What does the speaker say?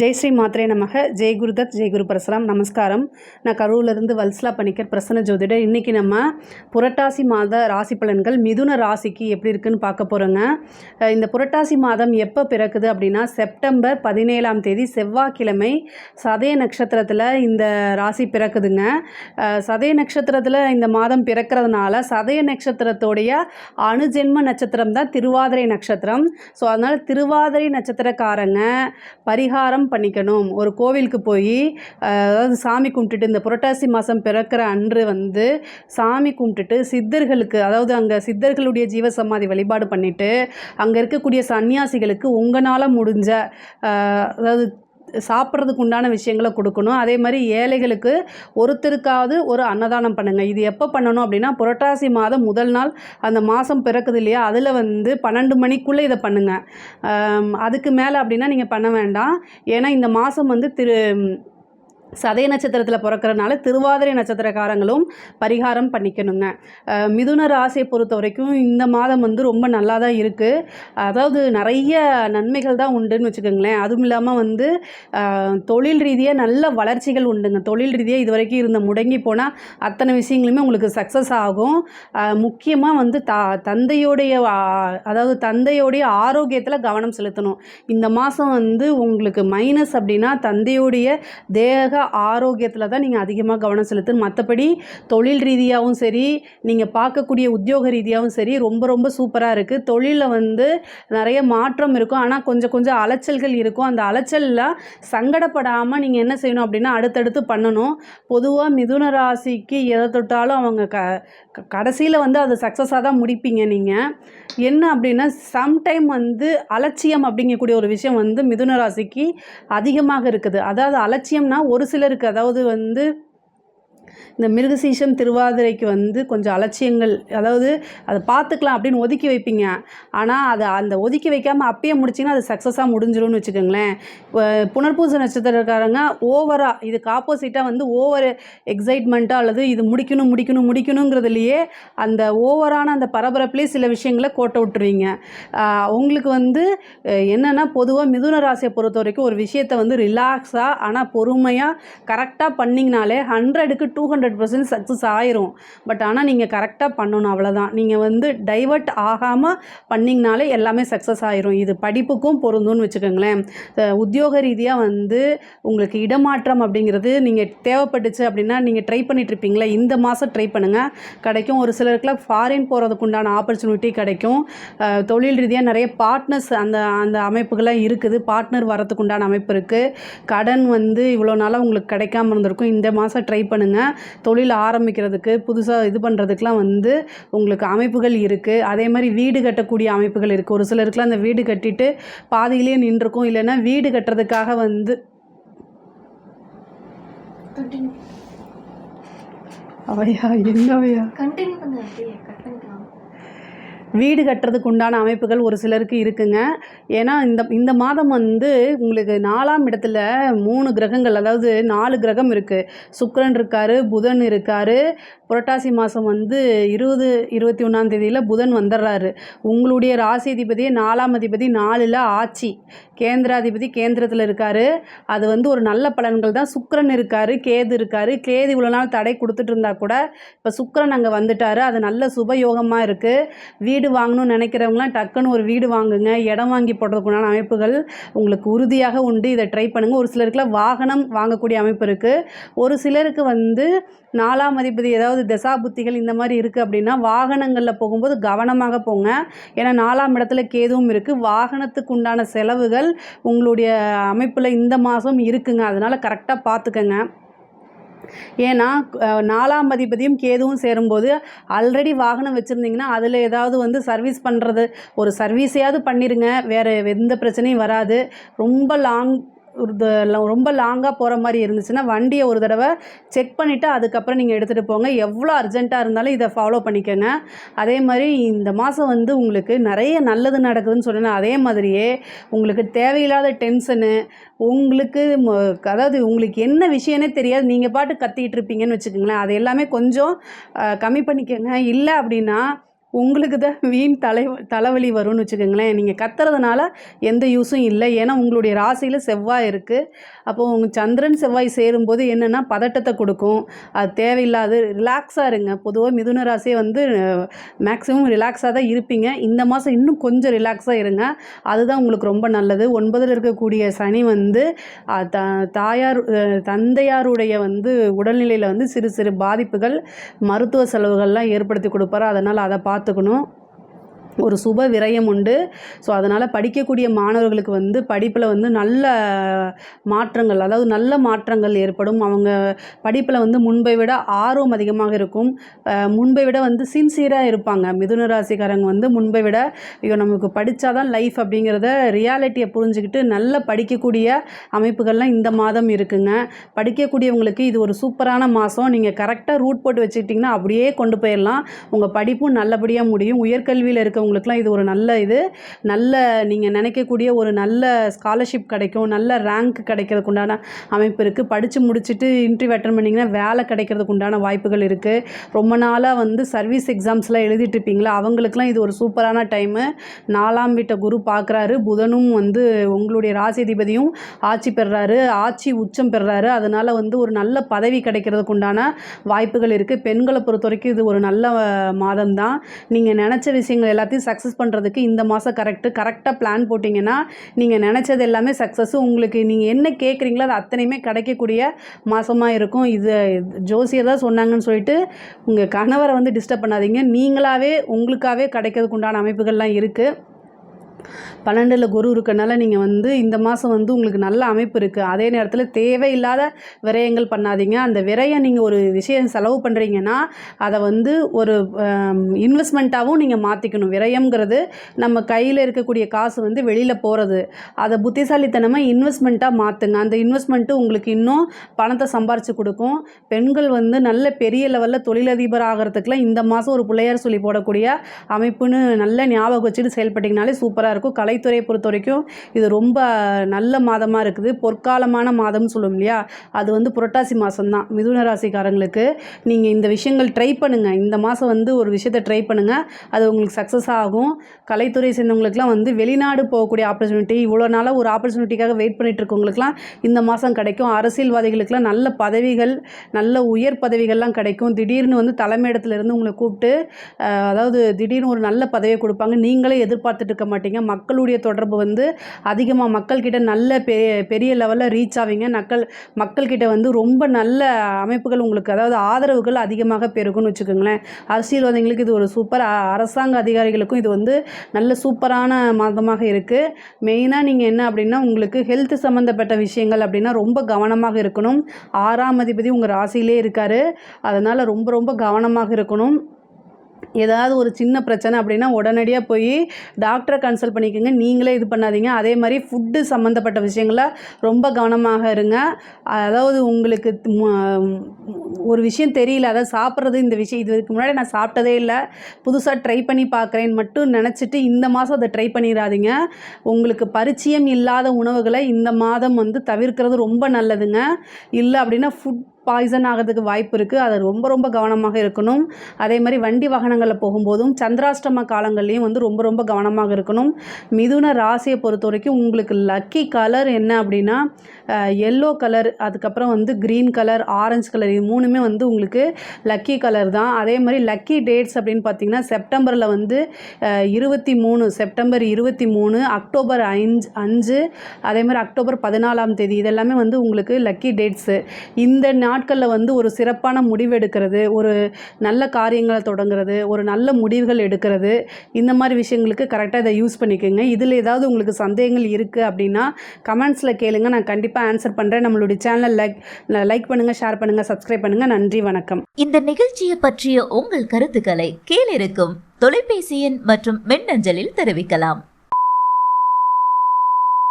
ஜெய் ஸ்ரீ மாத்ரே நமக. ஜெய் குருதத் ஜெய் குரு பரசுராம். நமஸ்காரம். நான் கரூர்லேருந்து வல்ஸ்லா பணிக்கர் பிரசன்ன ஜோதிடர். இன்றைக்கி நம்ம புரட்டாசி மாத ராசி பலன்கள் மிதுன ராசிக்கு எப்படி இருக்குன்னு பார்க்க போகிறோங்க இந்த புரட்டாசி மாதம் எப்போ பிறக்குது அப்படின்னா செப்டம்பர் பதினேழாம் தேதி செவ்வாய்க்கிழமை சதய நட்சத்திரத்தில் இந்த ராசி பிறக்குதுங்க. சதய நட்சத்திரத்தில் இந்த மாதம் பிறக்கிறதுனால சதய நட்சத்திரத்தோடைய அணுஜென்ம நட்சத்திரம் தான் திருவாதிரை நட்சத்திரம். ஸோ அதனால் திருவாதிரை நட்சத்திரக்காரங்க பரிகாரம் பண்ணிக்கணும். ஒரு கோவிலுக்கு போய் அதாவது சாமி கும்பிட்டுட்டு இந்த புரட்டாசி மாதம் பிறக்கிற அன்று வந்து சாமி கும்பிட்டுட்டு சித்தர்களுக்கு அதாவது அங்கே சித்தர்களுடைய ஜீவசமாதி வழிபாடு பண்ணிவிட்டு அங்கே இருக்கக்கூடிய சன்னியாசிகளுக்கு உங்களால் முடிஞ்ச அதாவது சாப்பிட்றதுக்கு உண்டான விஷயங்களை கொடுக்கணும். அதே மாதிரி ஏழைகளுக்கு ஒருத்தருக்காவது ஒரு அன்னதானம் பண்ணுங்கள் இது எப்போ பண்ணணும் அப்படின்னா புரட்டாசி மாதம் முதல் நாள் அந்த மாதம் பிறக்குது இல்லையா? அதில் வந்து பன்னெண்டு மணிக்குள்ளே இதை பண்ணுங்கள் அதுக்கு மேலே அப்படின்னா நீங்கள் பண்ண வேண்டாம். ஏன்னா இந்த மாதம் வந்து திரு சதய நட்சத்திரத்தில் பிறக்கிறனால திருவாதிரை நட்சத்திரக்காரங்களும் பரிகாரம் பண்ணிக்கணுங்க. மிதுன ராசியை பொறுத்த வரைக்கும் இந்த மாதம் வந்து ரொம்ப நல்லா தான் இருக்குது அதாவது நிறைய நன்மைகள் தான் உண்டுன்னு வச்சுக்கோங்களேன். அதுவும் இல்லாமல் வந்து தொழில் ரீதியாக நல்ல வளர்ச்சிகள் உண்டுங்க. தொழில் ரீதியாக இது வரைக்கும் இருந்த முடங்கி போனால் அத்தனை விஷயங்களுமே உங்களுக்கு சக்ஸஸ் ஆகும். முக்கியமாக வந்து த தந்தையோடைய அதாவது தந்தையோடைய ஆரோக்கியத்தில் கவனம் செலுத்தணும். இந்த மாதம் வந்து உங்களுக்கு மைனஸ் அப்படின்னா தந்தையோடைய தேக ஆரோக்கியத்தில் தான் நீங்கள் அதிகமாக கவனம் செலுத்தணும். மற்றபடி தொழில் ரீதியாகவும் சரி நீங்கள் பார்க்கக்கூடிய உத்தியோக ரீதியாகவும் சரி ரொம்ப ரொம்ப சூப்பராக இருக்குது தொழிலில் வந்து நிறைய மாற்றம் இருக்கும். ஆனால் கொஞ்சம் கொஞ்சம் அலைச்சல்கள் இருக்கும். அந்த அலைச்சலில் சங்கடப்படாமல் நீங்கள் என்ன செய்யணும் அப்படின்னா அடுத்தடுத்து பண்ணணும். பொதுவாக மிதுன ராசிக்கு எதை தொட்டாலும் அவங்க க கடைசியில் வந்து அது சக்ஸஸாக தான் முடிப்பீங்க நீங்கள் என்ன அப்படின்னா சம்டைம் வந்து அலட்சியம் அப்படிங்கக்கூடிய ஒரு விஷயம் வந்து மிதுன ராசிக்கு அதிகமாக இருக்குது. அதாவது அலட்சியம்னா ஒரு சிலருக்கு அதாவது வந்து இந்த மிருகசீஷம் திருவாதிரைக்கு வந்து கொஞ்சம் அலட்சியங்கள் அதாவது அதை பார்த்துக்கலாம் அப்படின்னு ஒதுக்கி வைப்பீங்க. ஆனால் அதை அந்த ஒதுக்கி வைக்காமல் அப்பயே முடிச்சிங்கன்னா அது சக்ஸஸாக முடிஞ்சிரும்னு வச்சுக்கோங்களேன். புனர்பூச நட்சத்திரக்காரங்க ஓவராக இதுக்கு ஆப்போசிட்டாக வந்து ஓவர் எக்ஸைட்மெண்ட்டாக அல்லது இது முடிக்கணும் முடிக்கணும் முடிக்கணுங்கிறதுலையே அந்த ஓவரான அந்த பரபரப்புலேயே சில விஷயங்களை கோட்டை விட்டுருவீங்க. உங்களுக்கு வந்து என்னென்னா பொதுவாக மிதுன ராசியை பொறுத்த வரைக்கும் ஒரு விஷயத்தை வந்து ரிலாக்ஸாக ஆனால் பொறுமையாக கரெக்டாக பண்ணிங்கனாலே ஹண்ட்ரடுக்கு டூ ஹண்ட்ரட் பர்சன்ட் சக்ஸஸ் ஆயிரும். பட் ஆனால் நீங்கள் கரெக்டாக பண்ணணும் அவ்வளோதான் நீங்கள் வந்து டைவர்ட் ஆகாமல் பண்ணிங்கனாலே எல்லாமே சக்ஸஸ் ஆயிரும். இது படிப்புக்கும் பொருந்தும்னு வச்சுக்கோங்களேன். உத்தியோக ரீதியாக வந்து உங்களுக்கு இடமாற்றம் அப்படிங்கிறது நீங்கள் தேவைப்பட்டுச்சு அப்படின்னா நீங்கள் ட்ரை பண்ணிகிட்ருப்பீங்களே இந்த மாதம் ட்ரை பண்ணுங்கள் கிடைக்கும். ஒரு சிலருக்குலாம் ஃபாரின் போகிறதுக்கு உண்டான ஆப்பர்ச்சுனிட்டி கிடைக்கும் தொழில் ரீதியாக நிறைய பார்ட்னர்ஸ் அந்த அந்த அமைப்புகளாக இருக்குது. பார்ட்னர் வரத்துக்குண்டான உண்டான அமைப்பு இருக்குது கடன் வந்து இவ்வளோ நாளாக உங்களுக்கு கிடைக்காம இருந்திருக்கும். இந்த மாதம் ட்ரை பண்ணுங்கள் தொழில் ஆரம்பிக்கிறதுக்கு புதுசாக இது பண்ணுறதுக்குலாம் வந்து உங்களுக்கு அமைப்புகள் இருக்குது அதே மாதிரி வீடு கட்டக்கூடிய அமைப்புகள் இருக்குது ஒரு சிலருக்குலாம் அந்த வீடு கட்டிட்டு பாதியிலேயே நின்றுருக்கும். இல்லைன்னா வீடு கட்டுறதுக்காக வந்து அவையா என்னவையா கண்டினியூ பண்ணு அப்படியே கட் பண்ணிக்கலாம் வீடு கட்டுறதுக்கு உண்டான அமைப்புகள் ஒரு சிலருக்கு இருக்குங்க. ஏன்னா இந்த இந்த மாதம் வந்து உங்களுக்கு நாலாம் இடத்துல மூணு கிரகங்கள் அதாவது நாலு கிரகம் இருக்குது சுக்கரன் இருக்கார் புதன் இருக்கார் புரட்டாசி மாதம் வந்து இருபது இருபத்தி ஒன்றாம் தேதியில் புதன் வந்துடுறாரு உங்களுடைய ராசி அதிபதியே நாலாம் அதிபதி நாலில் ஆட்சி. கேந்திராதிபதி கேந்திரத்தில் இருக்கார். அது வந்து ஒரு நல்ல பலன்கள் தான். சுக்கரன் இருக்கார் கேது இருக்கார். கேது இவ்வளோ நாள் தடை கொடுத்துட்டு இருந்தா கூட இப்போ சுக்கரன் அங்கே வந்துட்டார். அது நல்ல சுபயோகமாக இருக்குது வீடு வாங்கணும்னு நினைக்கிறவங்களாம் டக்குன்னு ஒரு வீடு வாங்குங்க. இடம் வாங்கி போடுறதுக்குண்டான அமைப்புகள் உங்களுக்கு உறுதியாக உண்டு. இதை ட்ரை பண்ணுங்கள் ஒரு சிலருக்குலாம் வாகனம் வாங்கக்கூடிய அமைப்பு இருக்குது ஒரு சிலருக்கு வந்து நாலாம் அதிபதி ஏதாவது தசா புத்திகள் இந்த மாதிரி இருக்குது அப்படின்னா வாகனங்களில் போகும்போது கவனமாக போங்க. ஏன்னா நாலாம் இடத்துல கேதுவும் இருக்குது வாகனத்துக்கு உண்டான செலவுகள் உங்களுடைய அமைப்பில் இந்த மாதம் இருக்குங்க. அதனால் கரெக்டாக பார்த்துக்கங்க ஏன்னா நாலாம் அதிபதியும் கேதுவும் சேரும்போது ஆல்ரெடி வாகனம் வச்சுருந்தீங்கன்னா அதில் ஏதாவது வந்து சர்வீஸ் பண்ணுறது ஒரு சர்வீஸையாவது பண்ணிடுங்க வேறு எந்த பிரச்சனையும் வராது. ரொம்ப லாங் ஒரு ரொம்ப லாங்காக போகிற மாதிரி இருந்துச்சுன்னா வண்டியை ஒரு தடவை செக் பண்ணிவிட்டு அதுக்கப்புறம் நீங்கள் எடுத்துகிட்டு போங்க. எவ்வளோ அர்ஜென்ட்டாக இருந்தாலும் இதை ஃபாலோ பண்ணிக்கோங்க. அதே மாதிரி இந்த மாதம் வந்து உங்களுக்கு நிறைய நல்லது நடக்குதுன்னு சொன்னேன் அதே மாதிரியே உங்களுக்கு தேவையில்லாத டென்ஷனு உங்களுக்கு ம- அதாவது உங்களுக்கு என்ன விஷயமே தெரியாது. நீங்கள் பாட்டு கத்திக்கிட்டு இருப்பீங்கன்னு வச்சுக்கோங்களேன். அது எல்லாமே கொஞ்சம் கம்மி பண்ணிக்கோங்க. இல்லை அப்படின்னா உங்களுக்கு தான் வீண் தலை தலைவலி வரும்னு வச்சுக்கோங்களேன். நீங்கள் கத்துறதுனால எந்த யூஸும் இல்லை. ஏன்னா உங்களுடைய ராசியில் செவ்வாய் இருக்குது அப்போது உங்கள் சந்திரன் செவ்வாய் சேரும்போது என்னென்னா பதட்டத்தை கொடுக்கும். அது தேவையில்லாத ரிலாக்ஸாக இருங்க. பொதுவாக மிதுன ராசியே வந்து மேக்ஸிமம் ரிலாக்ஸாக தான் இருப்பீங்க. இந்த மாதம் இன்னும் கொஞ்சம் ரிலாக்ஸாக இருங்க. அதுதான் உங்களுக்கு ரொம்ப நல்லது. ஒன்பதில் இருக்கக்கூடிய சனி வந்து த தாயார் தந்தையாருடைய வந்து உடல்நிலையில் வந்து சிறு சிறு பாதிப்புகள் மருத்துவ செலவுகள்லாம் ஏற்படுத்தி கொடுப்பாரு. அதனால் அதை பார்த்து பார்த்துக்கணும் ஒரு சுப விரயம் உண்டு. ஸோ அதனால் படிக்கக்கூடிய மாணவர்களுக்கு வந்து படிப்பில் வந்து நல்ல மாற்றங்கள் அதாவது நல்ல மாற்றங்கள் ஏற்படும். அவங்க படிப்பில் வந்து முன்பை விட ஆர்வம் அதிகமாக இருக்கும். முன்பை விட வந்து சின்சியராக இருப்பாங்க. மிதுன ராசிக்காரங்க வந்து முன்பை விட ஐயோ நமக்கு படித்தாதான் லைஃப் அப்படிங்கிறத ரியாலிட்டியை புரிஞ்சுக்கிட்டு நல்ல படிக்கக்கூடிய அமைப்புகள்லாம் இந்த மாதம் இருக்குங்க. படிக்கக்கூடியவங்களுக்கு இது ஒரு சூப்பரான மாதம் நீங்கள் கரெக்டாக ரூட் போட்டு வச்சுக்கிட்டிங்கன்னா அப்படியே கொண்டு போயிடலாம். உங்கள் படிப்பும் நல்லபடியாக முடியும். உயர்கல்வியில் உங்களுக்குலாம் இது ஒரு நல்ல இது. நல்ல நீங்கள் நினைக்கக்கூடிய ஒரு நல்ல ஸ்காலர்ஷிப் கிடைக்கும். நல்ல ரேங்க் கிடைக்கிறதுக்கு உண்டான அமைப்பு இருக்குது படித்து முடிச்சுட்டு இன்டர்வியூ அட்டன் பண்ணிங்கன்னா வேலை கிடைக்கிறதுக்கு உண்டான வாய்ப்புகள் இருக்குது ரொம்ப நாளாக வந்து சர்வீஸ் எக்ஸாம்ஸ்லாம் எழுதிட்டு இருப்பீங்களா? அவங்களுக்குலாம் இது ஒரு சூப்பரான டைமு நாலாம் வீட்டை குரு பார்க்குறாரு புதனும் வந்து உங்களுடைய ராசிதிபதியும் ஆட்சி பெறுறாரு ஆட்சி உச்சம் பெறுறாரு அதனால் வந்து ஒரு நல்ல பதவி கிடைக்கிறதுக்கு உண்டான வாய்ப்புகள் இருக்குது பெண்களை பொறுத்த வரைக்கும் இது ஒரு நல்ல மாதம் தான் நீங்கள் நினச்ச விஷயங்கள் எல்லாத்தையும் சக்ஸஸ் பண்ணுறதுக்கு இந்த மாதம் கரெக்டு கரெக்டாக பிளான் போட்டிங்கன்னா நீங்கள் நினச்சது எல்லாமே சக்ஸஸும் உங்களுக்கு நீங்கள் என்ன கேட்குறீங்களோ அது அத்தனையுமே கிடைக்கக்கூடிய மாதமாக இருக்கும். இது ஜோசியர் தான் சொன்னாங்கன்னு சொல்லிட்டு உங்கள் கணவரை வந்து டிஸ்டர்ப் பண்ணாதீங்க. நீங்களாகவே உங்களுக்காகவே கிடைக்கிறதுக்கு உண்டான அமைப்புகள்லாம் இருக்குது பன்னெண்டில் குரு இருக்கனால நீங்கள் வந்து இந்த மாதம் வந்து உங்களுக்கு நல்ல அமைப்பு இருக்குது அதே நேரத்தில் தேவையில்லாத விரயங்கள் பண்ணாதீங்க. அந்த விரையை நீங்கள் ஒரு விஷயம் செலவு பண்ணுறீங்கன்னா அதை வந்து ஒரு இன்வெஸ்ட்மெண்ட்டாகவும் நீங்கள் மாற்றிக்கணும் விரயம்ங்கிறது நம்ம கையில் இருக்கக்கூடிய காசு வந்து வெளியில் போகிறது அதை புத்திசாலித்தனமாக இன்வெஸ்ட்மெண்ட்டாக மாற்றுங்க அந்த இன்வெஸ்ட்மெண்ட்டு உங்களுக்கு இன்னும் பணத்தை சம்பாரித்து கொடுக்கும். பெண்கள் வந்து நல்ல பெரிய லெவலில் தொழிலதிபர் ஆகிறதுக்குலாம் இந்த மாதம் ஒரு பிள்ளையார் சொல்லி போடக்கூடிய அமைப்புன்னு நல்ல ஞாபகம் வச்சுட்டு செயல்பட்டிங்கனாலே சூப்பராக இருக்கும். கலைத்துறையை பொறுத்த வரைக்கும் இது ரொம்ப நல்ல மாதமாக இருக்குது. பொற்காலமான மாதம்னு சொல்லுவோம் இல்லையா? அது வந்து புரட்டாசி மாதம் தான் மிதுன ராசிக்காரங்களுக்கு நீங்கள் இந்த விஷயங்கள் ட்ரை பண்ணுங்கள் இந்த மாதம் வந்து ஒரு விஷயத்தை ட்ரை பண்ணுங்கள் அது உங்களுக்கு சக்ஸஸ் ஆகும். கலைத்துறை சேர்ந்தவங்களுக்குலாம் வந்து வெளிநாடு போகக்கூடிய ஆப்பர்ச்சுனிட்டி இவ்வளோ நாளாக ஒரு ஆப்பர்ச்சுனிட்டிக்காக வெயிட் பண்ணிட்டு இருக்கவங்களுக்குலாம் இந்த மாதம் கிடைக்கும். அரசியல்வாதிகளுக்குலாம் நல்ல பதவிகள் நல்ல உயர் பதவிகள்லாம் கிடைக்கும். திடீர்னு வந்து தலைமையிடத்துலேருந்து உங்களை கூப்பிட்டு அதாவது திடீர்னு ஒரு நல்ல பதவியை கொடுப்பாங்க. நீங்களே எதிர்பார்த்துட்டு இருக்க மாட்டீங்க. மக்களுடைய தொடர்பு வந்து அதிகமாக மக்கள்கிட்ட நல்ல பெ பெரிய லெவலில் ரீச் ஆவீங்க. மக்கள் மக்கள்கிட்ட வந்து ரொம்ப நல்ல அமைப்புகள் உங்களுக்கு அதாவது ஆதரவுகள் அதிகமாக பெருகும்னு வச்சுக்கோங்களேன். அரசியல்வாதிகளுக்கு இது ஒரு சூப்பர் அரசாங்க அதிகாரிகளுக்கும் இது வந்து நல்ல சூப்பரான மாதமாக இருக்குது மெயினாக நீங்கள் என்ன அப்படின்னா உங்களுக்கு ஹெல்த் சம்மந்தப்பட்ட விஷயங்கள் அப்படின்னா ரொம்ப கவனமாக இருக்கணும். ஆறாம் அதிபதி உங்கள் ராசியிலே இருக்கார். அதனால் ரொம்ப ரொம்ப கவனமாக இருக்கணும். ஏதாவது ஒரு சின்ன பிரச்சனை அப்படின்னா உடனடியாக போய் டாக்டரை கன்சல்ட் பண்ணிக்கோங்க. நீங்களே இது பண்ணாதீங்க. அதே மாதிரி ஃபுட்டு சம்மந்தப்பட்ட விஷயங்கள ரொம்ப கவனமாக இருங்க. அதாவது உங்களுக்கு ஒரு விஷயம் தெரியல. அதாவது சாப்பிட்றது இந்த விஷயம். இதுக்கு முன்னாடி நான் சாப்பிட்டதே இல்லை. புதுசாக ட்ரை பண்ணி பார்க்குறேன்னு மட்டும் நினச்சிட்டு இந்த மாதம் அதை ட்ரை பண்ணிடாதீங்க. உங்களுக்கு பரிச்சயம் இல்லாத உணவுகளை இந்த மாதம் வந்து தவிர்க்கிறது ரொம்ப நல்லதுங்க. இல்லை அப்படின்னா ஃபுட் பாய்சன் ஆகிறதுக்கு வாய்ப்பு இருக்குது அதை ரொம்ப ரொம்ப கவனமாக இருக்கணும். அதே மாதிரி வண்டி வாகனங்களில் போகும்போதும் சந்திராஷ்டம காலங்கள்லேயும் வந்து ரொம்ப ரொம்ப கவனமாக இருக்கணும். மிதுன ராசியை பொறுத்த வரைக்கும் உங்களுக்கு லக்கி கலர் என்ன அப்படின்னா எல்லோ கலர் அதுக்கப்புறம் வந்து க்ரீன் கலர் ஆரஞ்சு கலர் இது மூணுமே வந்து உங்களுக்கு லக்கி கலர் தான். அதே மாதிரி லக்கி டேட்ஸ் அப்படின்னு பார்த்தீங்கன்னா செப்டம்பரில் வந்து இருபத்தி மூணு செப்டம்பர் இருபத்தி மூணு அக்டோபர் ஐந்து அஞ்சு அதே மாதிரி அக்டோபர் பதினாலாம் தேதி இதெல்லாமே வந்து உங்களுக்கு லக்கி டேட்ஸு இந்த நாட்களில் வந்து ஒரு சிறப்பான முடிவு எடுக்கிறது ஒரு நல்ல காரியங்களை தொடங்குறது ஒரு நல்ல முடிவுகள் எடுக்கிறது இந்த மாதிரி விஷயங்களுக்கு கரெக்டாக இதை யூஸ் பண்ணிக்கோங்க. இதில் ஏதாவது உங்களுக்கு சந்தேகங்கள் இருக்குது அப்படின்னா கமெண்ட்ஸில் கேளுங்க. நான் கண்டிப்பாக ஆன்சர் பண்ணுறேன் நம்மளுடைய சேனலை லைக் லைக் பண்ணுங்கள் ஷேர் பண்ணுங்கள் சப்ஸ்கிரைப் பண்ணுங்கள் நன்றி வணக்கம். இந்த நிகழ்ச்சியை பற்றிய உங்கள் கருத்துக்களை கீழிருக்கும் தொலைபேசி எண் மற்றும் மின்னஞ்சலில் தெரிவிக்கலாம்.